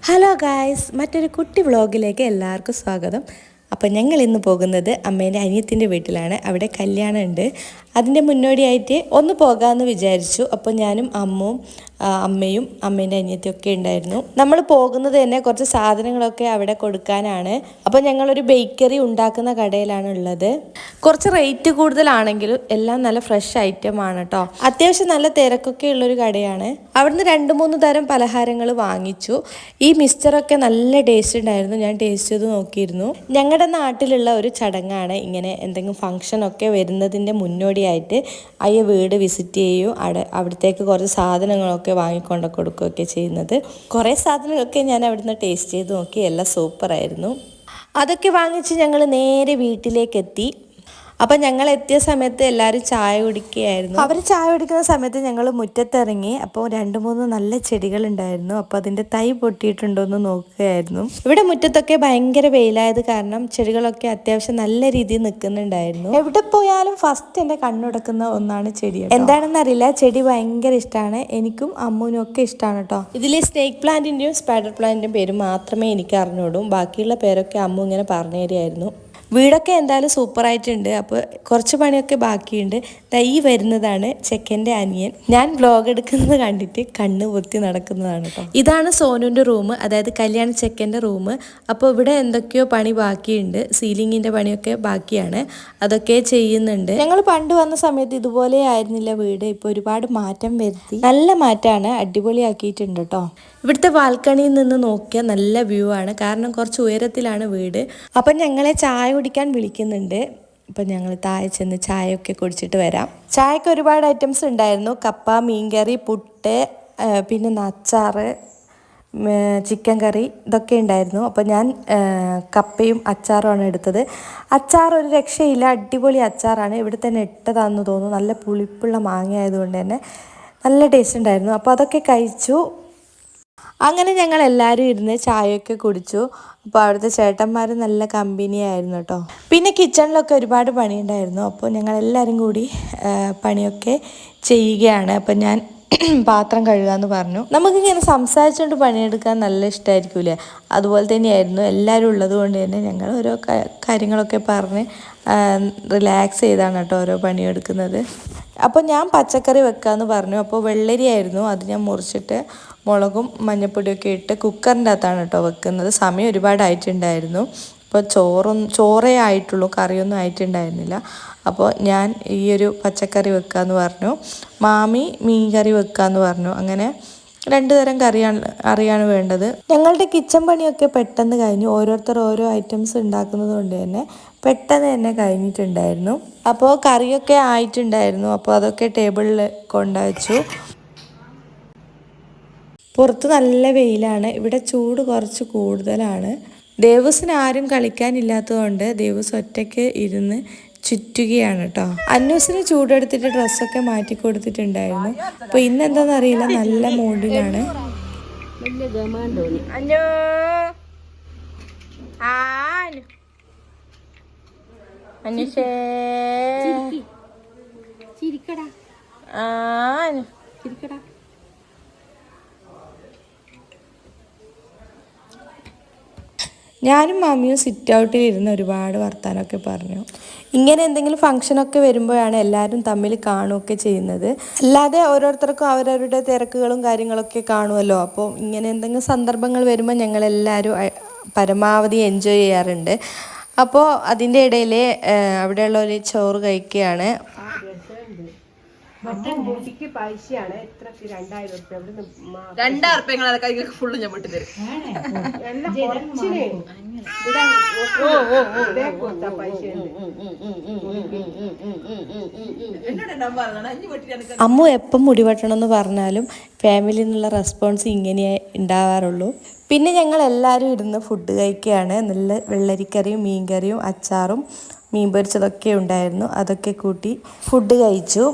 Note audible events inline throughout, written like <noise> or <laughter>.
Hello guys മറ്റൊരു കുട്ടി വ്ളോഗിലേക്ക് എല്ലാവർക്കും സ്വാഗതം. അപ്പോൾ ഞങ്ങൾ ഇന്ന് പോകുന്നത് അമ്മേന്റെ അനിയത്തിന്റെ വീട്ടിലാണ്. അവിടെ കല്യാണം ഉണ്ട് അതിന്റെ മുന്നോടിയായിട്ട് ഒന്ന് പോകാമെന്ന് വിചാരിച്ചു. അപ്പോൾ ഞാനും അമ്മും അമ്മയും അമ്മേന്റെ അനിയത്തിയും ഒക്കെ ഉണ്ടായിരുന്നു. നമ്മൾ പോകുന്നത് തന്നെ കുറച്ച് സാധനങ്ങളൊക്കെ അവിടെ കൊടുക്കാനാണ്. അപ്പോൾ ഞങ്ങളൊരു ബേക്കറി ഉണ്ടാക്കുന്ന കടയിലാണ് ഉള്ളത്. കുറച്ച് റേറ്റ് കൂടുതലാണെങ്കിലും എല്ലാം നല്ല ഫ്രഷ് ഐറ്റം ആണ് കേട്ടോ അത്യാവശ്യം നല്ല തിരക്കൊക്കെ ഉള്ളൊരു കടയാണ്. അവിടുന്ന് രണ്ട് മൂന്ന് തരം പലഹാരങ്ങൾ വാങ്ങിച്ചു. ഈ മിക്സ്ചറൊക്കെ നല്ല ടേസ്റ്റ് ഉണ്ടായിരുന്നു. ഞാൻ ടേസ്റ്റ് ചെയ്ത് നോക്കിയിരുന്നു. ഞങ്ങളുടെ നാട്ടിലുള്ള ഒരു ചടങ്ങാണ് ഇങ്ങനെ എന്തെങ്കിലും ഫംഗ്ഷൻ ഒക്കെ വരുന്നതിന്റെ മുന്നോടിയായിട്ട് അയ്യ വീട് വിസിറ്റ് ചെയ്യും. അവിടെ അവിടത്തേക്ക് കുറച്ച് സാധനങ്ങളൊക്കെ വാങ്ങിക്കൊണ്ട് കൊടുക്കുകയൊക്കെ ചെയ്യുന്നത്. കുറേ സാധനങ്ങളൊക്കെ ഞാൻ അവിടുന്ന് ടേസ്റ്റ് ചെയ്ത് നോക്കി. എല്ലാം സൂപ്പറായിരുന്നു അതൊക്കെ വാങ്ങിച്ച് ഞങ്ങൾ നേരെ വീട്ടിലേക്ക് എത്തി അപ്പം ഞങ്ങൾ എത്തിയ സമയത്ത് എല്ലാവരും ചായ കുടിക്കുകയായിരുന്നു. അവർ ചായ കുടിക്കുന്ന സമയത്ത് ഞങ്ങൾ മുറ്റത്തിറങ്ങി അപ്പോൾ രണ്ട് മൂന്ന് നല്ല ചെടികൾ ഉണ്ടായിരുന്നു അപ്പോൾ അതിന്റെ തൈ പൊട്ടിയിട്ടുണ്ടോ എന്ന് നോക്കുകയായിരുന്നു. ഇവിടെ മുറ്റത്തൊക്കെ ഭയങ്കര വെയിലായത് കാരണം ചെടികളൊക്കെ അത്യാവശ്യം നല്ല രീതിയിൽ നിൽക്കുന്നുണ്ടായിരുന്നു. എവിടെ പോയാലും ഫസ്റ്റ് എന്റെ കണ്ണുടക്കുന്ന ഒന്നാണ് ചെടി എന്താണെന്ന് അറിയില്ല. ചെടി ഭയങ്കര ഇഷ്ടമാണ് എനിക്കും അമ്മുവിനും ഒക്കെ ഇഷ്ടമാണ് കേട്ടോ. ഇതിൽ സ്നേക്ക് പ്ലാന്റിന്റെയും സ്പൈഡർ പ്ലാന്റിന്റെയും പേര് മാത്രമേ എനിക്ക് അറിഞ്ഞോളൂ ബാക്കിയുള്ള പേരൊക്കെ അമ്മു ഇങ്ങനെ പറഞ്ഞു തരികയായിരുന്നു. വീടൊക്കെ എന്തായാലും സൂപ്പറായിട്ടുണ്ട് അപ്പോൾ കുറച്ച് പണിയൊക്കെ ബാക്കിയുണ്ട്. ദാ ഈ വരുന്നതാണ് ചെക്കന്റെ അനിയൻ. ഞാൻ വ്ലോഗ് എടുക്കുന്നത് കണ്ടിട്ട് കണ്ണ് പൊത്തി നടക്കുന്നതാണ് കേട്ടോ ഇതാണ് സോനുവിന്റെ റൂം അതായത് കല്യാണ ചെക്കന്റെ റൂം അപ്പോൾ ഇവിടെ എന്തൊക്കെയോ പണി ബാക്കിയുണ്ട്. സീലിങ്ങിന്റെ പണിയൊക്കെ ബാക്കിയാണ്. അതൊക്കെ ചെയ്യുന്നുണ്ട്. ഞങ്ങൾ പണ്ട് വന്ന സമയത്ത് ഇതുപോലെ ആയിരുന്നില്ല വീട്. ഇപ്പോൾ ഒരുപാട് മാറ്റം വരുത്തി. നല്ല മാറ്റമാണ് അടിപൊളിയാക്കിയിട്ടുണ്ട് കേട്ടോ ഇവിടുത്തെ ബാൽക്കണിയിൽ നിന്ന് നോക്കിയാൽ നല്ല വ്യൂ ആണ്. കാരണം കുറച്ച് ഉയരത്തിലാണ് വീട്. അപ്പം ഞങ്ങളെ ചായ കുടിക്കാൻ വിളിക്കുന്നുണ്ട്. അപ്പം ഞങ്ങൾ താഴെ ചെന്ന് ചായയൊക്കെ കുടിച്ചിട്ട് വരാം. ചായക്ക് ഒരുപാട് ഐറ്റംസ് ഉണ്ടായിരുന്നു. കപ്പ മീൻകറി പുട്ട് പിന്നെ അച്ചാറ് ചിക്കൻ കറി ഇതൊക്കെ ഉണ്ടായിരുന്നു. അപ്പോൾ ഞാൻ കപ്പയും അച്ചാറുമാണ് എടുത്തത്. അച്ചാർ ഒരു രക്ഷയില്ല. അടിപൊളി അച്ചാറാണ്. ഇവിടെ തന്നെ ഇട്ടതാണെന്ന് തോന്നുന്നു. നല്ല പുളിപ്പുള്ള മാങ്ങ ആയതുകൊണ്ട് തന്നെ നല്ല ടേസ്റ്റ് ഉണ്ടായിരുന്നു. അപ്പോൾ അതൊക്കെ കഴിച്ചു. അങ്ങനെ ഞങ്ങൾ എല്ലാവരും ഇരുന്ന് ചായയൊക്കെ കുടിച്ചു. അപ്പോൾ അവിടുത്തെ ചേട്ടന്മാർ നല്ല കമ്പനി ആയിരുന്നു കേട്ടോ പിന്നെ കിച്ചണിലൊക്കെ ഒരുപാട് പണിയുണ്ടായിരുന്നു. അപ്പോൾ ഞങ്ങൾ എല്ലാവരും കൂടി പണിയൊക്കെ ചെയ്യുകയാണ്. അപ്പം ഞാൻ <clears throat> പാത്രം കഴുകാമെന്ന് പറഞ്ഞു. നമുക്കിങ്ങനെ സംസാരിച്ചുകൊണ്ട് പണിയെടുക്കാൻ നല്ല ഇഷ്ടമായിരിക്കൂലേ അതുപോലെ തന്നെയായിരുന്നു എല്ലാവരും ഉള്ളത് കൊണ്ട് തന്നെ ഞങ്ങൾ ഓരോ കാര്യങ്ങളൊക്കെ പറഞ്ഞ് റിലാക്സ് ചെയ്താണ് കേട്ടോ ഓരോ പണിയെടുക്കുന്നത്. അപ്പോൾ ഞാൻ പച്ചക്കറി വെക്കാമെന്ന് പറഞ്ഞു. അപ്പോൾ വെള്ളരി ആയിരുന്നു. അത് ഞാൻ മുറിച്ചിട്ട് മുളകും മഞ്ഞപ്പൊടിയൊക്കെ ഇട്ട് കുക്കറിന്റെ അകത്താണ് കേട്ടോ വെക്കുന്നത്. സമയം ഒരുപാടായിട്ടുണ്ടായിരുന്നു. അപ്പോൾ ചോറൊന്നും ചോറേ ആയിട്ടുള്ളൂ കറിയൊന്നും ആയിട്ടുണ്ടായിരുന്നില്ല. അപ്പോൾ ഞാൻ ഈ ഒരു പച്ചക്കറി വെക്കാമെന്ന് പറഞ്ഞു. മാമി മീൻ കറി വെക്കാമെന്ന് പറഞ്ഞു. അങ്ങനെ രണ്ട് തരം കറിയാണ് അറിയാണ് വേണ്ടത്. ഞങ്ങളുടെ കിച്ചൺ പണിയൊക്കെ പെട്ടെന്ന് കഴിഞ്ഞു. ഓരോരുത്തർ ഓരോ ഐറ്റംസ് ഉണ്ടാക്കുന്നത് കൊണ്ട് തന്നെ പെട്ടെന്ന് തന്നെ കഴിഞ്ഞിട്ടുണ്ടായിരുന്നു. അപ്പോൾ കറിയൊക്കെ ആയിട്ടുണ്ടായിരുന്നു. അപ്പോൾ അതൊക്കെ ടേബിളിൽ കൊണ്ടുവച്ചു പുറത്ത് നല്ല വെയിലാണ്. ഇവിടെ ചൂട് കുറച്ച് കൂടുതലാണ്. ദേവസിന് ആരും കളിക്കാനില്ലാത്തതുകൊണ്ട് ദേവസ് ഒറ്റയ്ക്ക് ഇരുന്ന് ചുറ്റുകയാണ് കേട്ടോ അന്നൂസിന് ചൂടെടുത്തിട്ട് ഡ്രസ്സൊക്കെ മാറ്റി കൊടുത്തിട്ടുണ്ടായിരുന്നു. അപ്പോൾ ഇന്ന് എന്താണെന്നറിയില്ല നല്ല മൂഡിലാണ്. അഞ്ഞോ ആനു ചിരിക്കടാ. ആനു ചിരിക്കടാ. ഞാനും മാമിയും സിറ്റ് ഔട്ടിൽ ഇരുന്ന് ഒരുപാട് വർത്താനമൊക്കെ പറഞ്ഞു. ഇങ്ങനെ എന്തെങ്കിലും ഫംഗ്ഷനൊക്കെ വരുമ്പോഴാണ് എല്ലാവരും തമ്മിൽ കാണുകയൊക്കെ ചെയ്യുന്നത്. അല്ലാതെ ഓരോരുത്തർക്കും അവരവരുടെ തിരക്കുകളും കാര്യങ്ങളൊക്കെ കാണുമല്ലോ അപ്പോൾ ഇങ്ങനെ എന്തെങ്കിലും സന്ദർഭങ്ങൾ വരുമ്പോൾ ഞങ്ങളെല്ലാവരും പരമാവധി എൻജോയ് ചെയ്യാറുണ്ട്. അപ്പോൾ അതിന്റെ ഇടയിൽ അവിടെയുള്ള ഒരു ചോറ് കഴിക്കുകയാണ്. കുട്ടിക്ക് പൈസയാണ് എത്ര രണ്ടായിരം ഉറുപ്പ്യ അവിടുന്ന് മാ- രണ്ടായിരം ഉറുപ്പ്യ നിങ്ങളെ കൈക്ക് ഫുള്ള് ഞാൻ വിട്ടു തരും എല്ലാം കുറച്ചിന് അമ്മു എപ്പം മുടി വെട്ടണം എന്ന് പറഞ്ഞാലും ഫാമിലിയിൽ നിന്നുള്ള റെസ്പോൺസ് ഇങ്ങനെ ഉണ്ടാവാറുള്ളൂ പിന്നെ ഞങ്ങൾ എല്ലാവരും ഇരുന്ന് ഫുഡ് കഴിക്കുകയാണ് നല്ല വെള്ളരിക്കറിയും മീൻകറിയും അച്ചാറും മീൻ പൊരിച്ചതൊക്കെ ഉണ്ടായിരുന്നു അതൊക്കെ കൂട്ടി ഫുഡ് കഴിച്ചു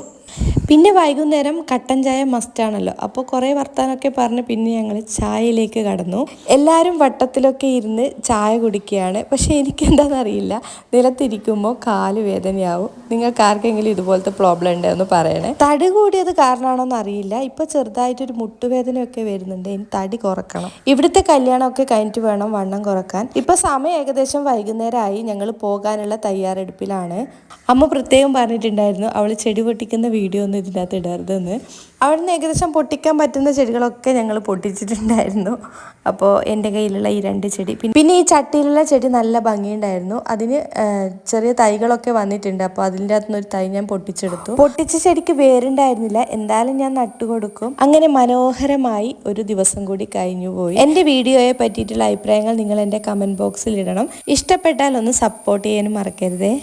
പിന്നെ വൈകുന്നേരം കട്ടൻ ചായ മസ്റ്റാണല്ലോ അപ്പോൾ കുറേ വർത്താനൊക്കെ പറഞ്ഞ് പിന്നെ ഞങ്ങൾ ചായയിലേക്ക് കടന്നു. എല്ലാവരും വട്ടത്തിലൊക്കെ ഇരുന്ന് ചായ കുടിക്കുകയാണ്. പക്ഷേ എനിക്കെന്താണെന്നറിയില്ല നിലത്തിരിക്കുമ്പോൾ കാൽ വേദനയാവും. നിങ്ങൾക്ക് ആർക്കെങ്കിലും ഇതുപോലത്തെ പ്രോബ്ലം ഉണ്ടെന്ന് പറയണേ. തടി കൂടിയത് കാരണമാണോ അറിയില്ല. ഇപ്പോൾ ചെറുതായിട്ടൊരു മുട്ടുവേദനയൊക്കെ വരുന്നുണ്ട്. ഇനി തടി കുറക്കണം. ഇവിടുത്തെ കല്യാണമൊക്കെ കഴിഞ്ഞിട്ട് വേണം വണ്ണം കുറയ്ക്കാൻ. ഇപ്പോൾ സമയം ഏകദേശം വൈകുന്നേരമായി. ഞങ്ങൾ പോകാനുള്ള തയ്യാറെടുപ്പിലാണ്. അമ്മ പ്രത്യേകം പറഞ്ഞിട്ടുണ്ടായിരുന്നു. അവൾ ചെടി പൊട്ടിക്കുന്ന വീഡിയോ ഒന്നും ഇതിനകത്ത് ഇടരുതെന്ന്. അവിടുന്ന് ഏകദേശം പൊട്ടിക്കാൻ പറ്റുന്ന ചെടികളൊക്കെ ഞങ്ങൾ പൊട്ടിച്ചിട്ടുണ്ടായിരുന്നു. അപ്പോൾ എന്റെ കയ്യിലുള്ള ഈ രണ്ട് ചെടി. പിന്നെ പിന്നെ ഈ ചട്ടിയിലുള്ള ചെടി നല്ല ഭംഗിയുണ്ടായിരുന്നു. അതിന് ചെറിയ തൈകളൊക്കെ വന്നിട്ടുണ്ട്. അപ്പോൾ അതിന്റെ അകത്തുനിന്ന് ഒരു തൈ ഞാൻ പൊട്ടിച്ചെടുത്തു. പൊട്ടിച്ച ചെടിക്ക് വേരുണ്ടായിരുന്നില്ല. എന്തായാലും ഞാൻ നട്ടുകൊടുക്കും. അങ്ങനെ മനോഹരമായി ഒരു ദിവസം കൂടി കഴിഞ്ഞു പോയി. എന്റെ വീഡിയോയെ പറ്റിയിട്ടുള്ള അഭിപ്രായങ്ങൾ നിങ്ങൾ എന്റെ കമന്റ് ബോക്സിൽ ഇടണം. ഇഷ്ടപ്പെട്ടാൽ ഒന്ന് സപ്പോർട്ട് ചെയ്യാനും മറക്കരുതേ.